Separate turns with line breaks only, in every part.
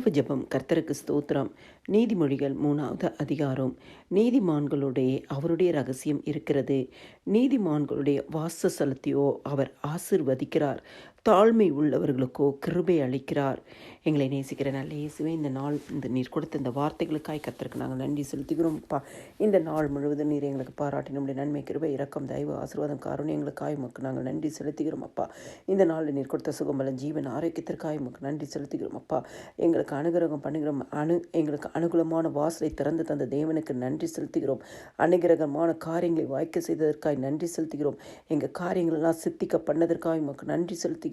இரவு ஜபம் கர்த்தருக்கு ஸ்தோத்திரம். நீதிமொழிகள் மூணாவது அதிகாரம். நீதிமான்களுடைய அவருடைய ரகசியம் இருக்கிறது. நீதிமான்களுடைய வாசஸ்தலத்தையோ அவர் ஆசிர்வதிக்கிறார். தாழ்மை உள்ளவர்களுக்கோ கிருபை அளிக்கிறார். எங்களை நேசிக்கிற நல்ல இயேசுவே இந்த நாள் இந்த நீர் கொடுத்த இந்த வார்த்தைகளுக்காய் கத்திருக்கு நாங்கள் நன்றி செலுத்துகிறோம் அப்பா இந்த நாள் முழுவதும் நீர் எங்களுக்கு பாராட்டி நம்முடைய நன்மை கிருபை இறக்கம் தயவு ஆசீர்வாதம் காரணம் எங்களுக்காய் உமக்கு நாங்கள் நன்றி செலுத்துகிறோம் அப்பா இந்த நாளில் நீர் கொடுத்த சுகம்பலம் ஜீவன் ஆரோக்கியத்திற்காய் உமக்கு நன்றி செலுத்துகிறோம் அப்பா எங்களுக்கு அனுகிரகம் பண்ணுகிறோம் அணு எங்களுக்கு அனுகூலமான வாசலை திறந்து தந்த தேவனுக்கு நன்றி செலுத்துகிறோம். அனுகிரகமான காரியங்களை வாய்க்க செய்ததற்காய் நன்றி செலுத்துகிறோம். எங்கள் காரியங்களெல்லாம் சித்திக்க பண்ணதற்காக உமக்கு நன்றி செலுத்துகிறோம்.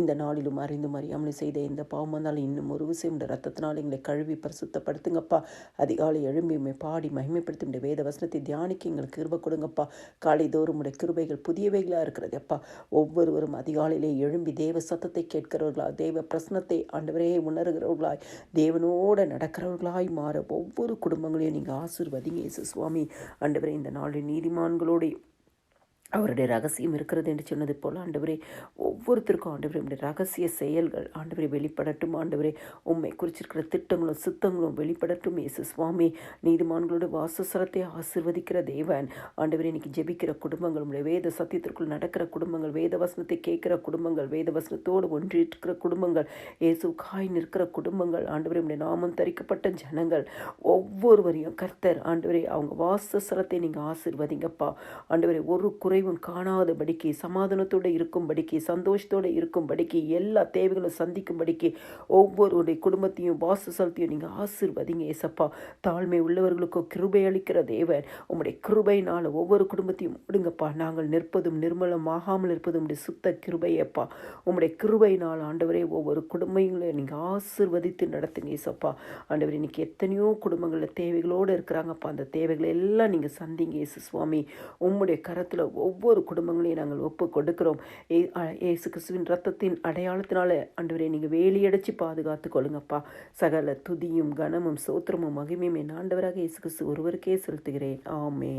இந்த நாளிலும் அறிந்து அறியாமல் செய்த இந்த பாவம் வந்தாலும் இன்னும் ஒரு விஷயம் இந்த ரத்தத்தினால் எங்களை கழுவி பரிசுத்தப்படுத்துங்கப்பா. அதிகாலை எழும்பி பாடி மகிமைப்படுத்தி உடைய வேத வசனத்தை தியானிக்க எங்களுக்கு கிருப கொடுங்கப்பா. காலை தோறும் உடைய கிருபைகள் புதியவைகளாக இருக்கிறது அப்பா ஒவ்வொருவரும் அதிகாலையிலே எழும்பி தேவ சத்தத்தை கேட்கிறவர்களா தேவ பிரசனத்தை ஆண்டவரே உணர்கிறவர்களாய் தேவனோடு நடக்கிறவர்களாய் மாற ஒவ்வொரு குடும்பங்களையும் நீங்கள் ஆசிர்வதிங்க. இயேசு சுவாமி ஆண்டவரே இந்த நாளில் நீதிமான்களோடு அவருடைய ரகசியம் இருக்கிறது என்று சொன்னது போல் ஆண்டவரே ஒவ்வொருத்தருக்கும் ஆண்டவரே உடைய ரகசிய செயல்கள் ஆண்டவரே வெளிப்படட்டும். ஆண்டவரே உண்மை குறிச்சிருக்கிற திட்டங்களும் சித்தங்களும் வெளிப்படட்டும். இயேசு சுவாமி நீதிமான்களோட வாசஸ்வரத்தை ஆசிர்வதிக்கிற தேவன். ஆண்டவரே இன்னைக்கு ஜெபிக்கிற குடும்பங்கள் உடைய வேத சத்தியத்திற்குள் நடக்கிற குடும்பங்கள் வேத வசனத்தை கேட்கிற குடும்பங்கள் வேத வசனத்தோடு ஒன்றியிருக்கிற குடும்பங்கள் இயேசு காய் நிற்கிற குடும்பங்கள் ஆண்டவரே உடைய நாமம் தரிக்கப்பட்ட ஜனங்கள் ஒவ்வொருவரையும் கர்த்தர் ஆண்டவரே அவங்க வாசஸ்வரத்தை நீங்கள் ஆசிர்வதிங்கப்பா. ஆண்டவரே ஒரு குறை குறைவும் காணாதபடிக்கு சமாதானத்தோடு இருக்கும்படிக்கு சந்தோஷத்தோடு இருக்கும்படிக்கு எல்லா தேவைகளும் சந்திக்கும்படிக்கு ஒவ்வொருடைய குடும்பத்தையும் வாசஸ்தலத்தையும் நீங்கள் ஆசிர்வதிங்க ஏசப்பா. தாழ்மை உள்ளவர்களுக்கோ கிருபை அளிக்கிற தேவன். உங்களுடைய கிருபையினால் ஒவ்வொரு குடும்பத்தையும் விடுங்கப்பா நாங்கள் நிற்பதும் நிர்மலமாகாமல் இருப்பதும் உடைய சுத்த கிருபையப்பா. உம்முடைய கிருபையினால் ஆண்டவரே ஒவ்வொரு குடும்பங்களையும் நீங்கள் ஆசிர்வதித்து நடத்துங்க ஏசப்பா. ஆண்டவர் இன்னைக்கு எத்தனையோ குடும்பங்களில் தேவைகளோடு இருக்கிறாங்கப்பா. அந்த தேவைகளை எல்லாம் நீங்கள் சந்திங்க இயேசு சுவாமி. உம்முடைய கரத்தில் ஒவ்வொரு குடும்பங்களையும் நாங்கள் ஒப்பு கொடுக்கிறோம் ஏசு கிறிஸ்துவின் ரத்தத்தின் அடையாளத்தினால ஆண்டவரே நீங்கள் வேலியடைச்சு பாதுகாத்து கொள்ளுங்கப்பா. சகல துதியும் கனமும் சோத்திரமும் மகிமையும் என் ஆண்டவராக இயேசு கிறிஸ்து ஒருவருக்கே செலுத்துகிறேன். ஆமே